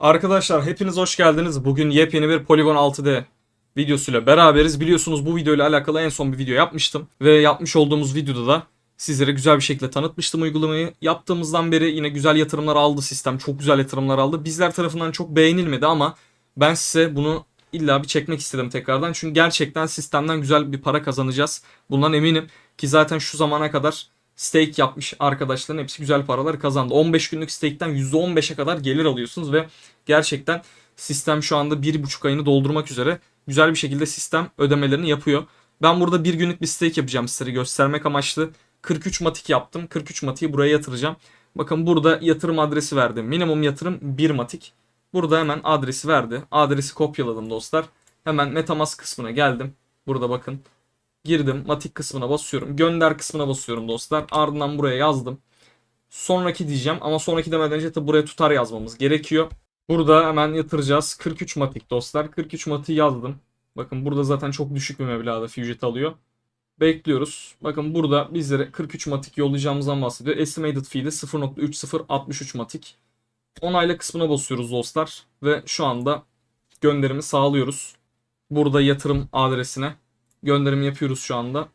Arkadaşlar hepiniz hoş geldiniz. Bugün yepyeni bir Polygon 6D videosuyla beraberiz. Biliyorsunuz bu videoyla alakalı en son bir video yapmıştım. Ve yapmış olduğumuz videoda da sizlere güzel bir şekilde tanıtmıştım uygulamayı. Yaptığımızdan beri yine güzel yatırımlar aldı sistem. Çok güzel yatırımlar aldı. Bizler tarafından çok beğenilmedi ama ben size bunu illa bir çekmek istedim tekrardan. Çünkü gerçekten sistemden güzel bir para kazanacağız. Bundan eminim ki zaten şu zamana kadar stake yapmış arkadaşların hepsi güzel paralar kazandı. 15 günlük stake'ten %15'e kadar gelir alıyorsunuz ve gerçekten sistem şu anda 1,5 ayını doldurmak üzere güzel bir şekilde sistem ödemelerini yapıyor. Ben burada bir günlük bir stake yapacağım sizlere göstermek amaçlı. 43 matik yaptım. 43 matiği buraya yatıracağım. Bakın burada yatırım adresi verdim. Minimum yatırım 1 matik. Burada hemen adresi verdi. Adresi kopyaladım dostlar. Hemen Metamask kısmına geldim. Burada bakın. Girdim. Matik kısmına basıyorum. Gönder kısmına basıyorum dostlar. Ardından buraya yazdım. Sonraki diyeceğim ama sonraki demeden önce tabi buraya tutar yazmamız gerekiyor. Burada hemen yatıracağız. 43 matik dostlar. 43 matiği yazdım. Bakın burada zaten çok düşük bir meblağda Fuget alıyor. Bekliyoruz. Bakın burada bizlere 43 matik yollayacağımızdan bahsediyor. Estimated fee de 0.3063 matik. Onayla kısmına basıyoruz dostlar. Ve şu anda gönderimi sağlıyoruz. Burada yatırım adresine gönderim yapıyoruz şu anda.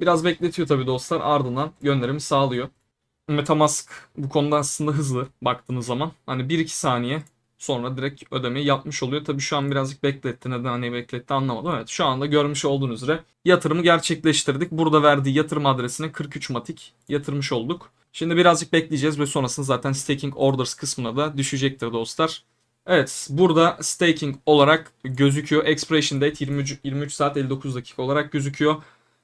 Biraz bekletiyor tabii dostlar. Ardından gönderimi sağlıyor. Metamask bu konuda aslında hızlı baktığınız zaman. Hani 1-2 saniye sonra direkt ödemeyi yapmış oluyor. Tabii şu an birazcık bekletti. Neden hani bekletti anlamadım. Evet şu anda görmüş olduğunuz üzere yatırımı gerçekleştirdik. Burada verdiği yatırım adresine 43 matik yatırmış olduk. Şimdi birazcık bekleyeceğiz ve sonrasında zaten staking orders kısmına da düşecektir dostlar. Evet burada staking olarak gözüküyor. Expiration date 23, 23 saat 59 dakika olarak gözüküyor.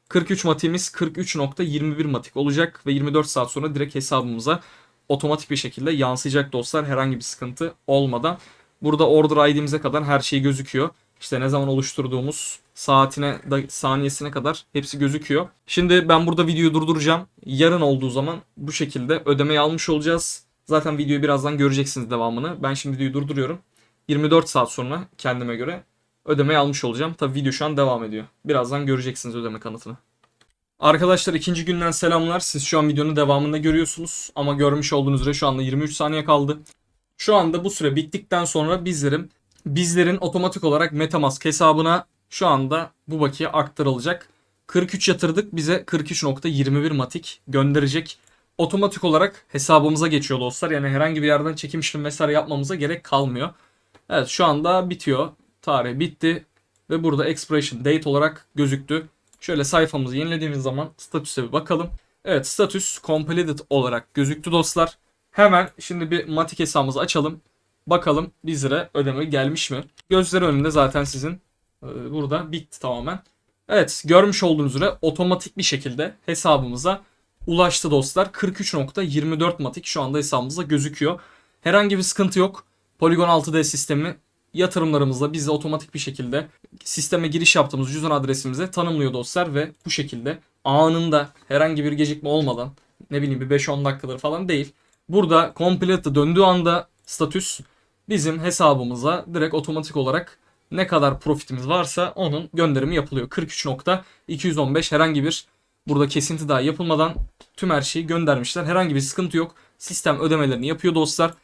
43 matiğimiz 43.21 matik olacak ve 24 saat sonra direkt hesabımıza otomatik bir şekilde yansıyacak dostlar herhangi bir sıkıntı olmadan. Burada order ID'mize kadar her şey gözüküyor. İşte ne zaman oluşturduğumuz saatine saniyesine kadar hepsi gözüküyor. Şimdi ben burada videoyu durduracağım. Yarın olduğu zaman bu şekilde ödemeyi almış olacağız. Zaten videoyu birazdan göreceksiniz devamını. Ben şimdi videoyu durduruyorum. 24 saat sonra kendime göre ödemeyi almış olacağım. Tabi video şu an devam ediyor. Birazdan göreceksiniz ödeme kanıtını. Arkadaşlar ikinci günden selamlar. Siz şu an videonun devamında görüyorsunuz. Ama görmüş olduğunuz üzere şu anda 23 saniye kaldı. Şu anda bu süre bittikten sonra bizlerin bizlerin otomatik olarak Metamask hesabına şu anda bu bakiye aktarılacak. 43 yatırdık bize 43.21 matik gönderecek. Otomatik olarak hesabımıza geçiyor dostlar. Yani herhangi bir yerden çekim işlemi vesaire yapmamıza gerek kalmıyor. Evet şu anda bitiyor. Tarih bitti. Ve burada expiration date olarak gözüktü. Şöyle sayfamızı yenilediğimiz zaman statüse bir bakalım. Evet statüs completed olarak gözüktü dostlar. Hemen şimdi bir matik hesabımızı açalım. Bakalım bizlere ödeme gelmiş mi? Gözleri önünde zaten sizin e, burada bitti tamamen. Evet görmüş olduğunuz üzere otomatik bir şekilde hesabımıza ulaştı dostlar. 43.24 matik şu anda hesabımızda gözüküyor. Herhangi bir sıkıntı yok. Polygon 6D sistemi yatırımlarımızla bizi otomatik bir şekilde sisteme giriş yaptığımız cüzdan adresimize tanımlıyor dostlar ve bu şekilde anında herhangi bir gecikme olmadan ne bileyim bir 5-10 dakikaları falan değil. Burada complete'ı döndüğü anda statüs bizim hesabımıza direkt otomatik olarak ne kadar profitimiz varsa onun gönderimi yapılıyor. 43.215 herhangi bir burada kesinti daha yapılmadan tüm her şeyi göndermişler. Herhangi bir sıkıntı yok. Sistem ödemelerini yapıyor dostlar.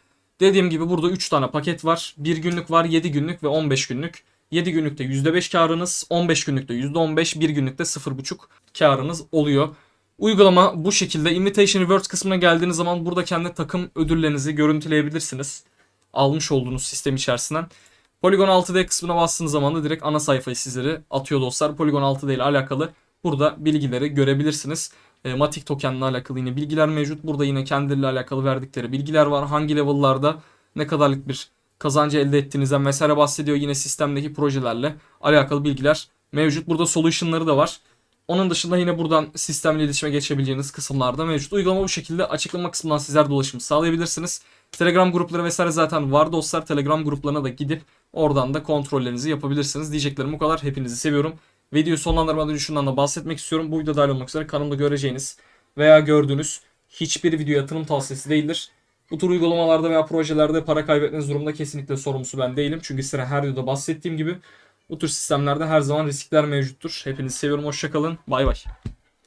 Dediğim gibi burada 3 tane paket var. 1 günlük var, 7 günlük ve 15 günlük. 7 günlükte %5 karınız, 15 günlükte %15, 1 günlükte 0.5 karınız oluyor. Uygulama bu şekilde. Invitation Rewards kısmına geldiğiniz zaman burada kendi takım ödüllerinizi görüntüleyebilirsiniz. Almış olduğunuz sistem içerisinden. Polygon 6D kısmına bastığınız zaman da direkt ana sayfayı sizlere atıyor dostlar. Polygon 6D ile alakalı burada bilgileri görebilirsiniz. E, Matic token'la alakalı yine bilgiler mevcut. Burada yine kendileriyle alakalı verdikleri bilgiler var. Hangi level'larda ne kadarlık bir kazancı elde ettiğinizden vesaire bahsediyor. Yine sistemdeki projelerle alakalı bilgiler mevcut. Burada solution'ları da var. Onun dışında yine buradan sistemle iletişime geçebileceğiniz kısımlarda mevcut. Uygulama bu şekilde açıklama kısmından sizler de ulaşım sağlayabilirsiniz. Telegram grupları vesaire zaten var dostlar. Telegram gruplarına da gidip oradan da kontrollerinizi yapabilirsiniz. Diyeceklerim bu kadar. Hepinizi seviyorum. Videoyu sonlandırmadan önce şundan da bahsetmek istiyorum. Bu video dahil olmak üzere kanalımda göreceğiniz veya gördüğünüz hiçbir video yatırım tavsiyesi değildir. Bu tür uygulamalarda veya projelerde para kaybetmeniz durumunda kesinlikle sorumlusu ben değilim. Çünkü size her videoda bahsettiğim gibi bu tür sistemlerde her zaman riskler mevcuttur. Hepinizi seviyorum. Hoşçakalın. Bay bay.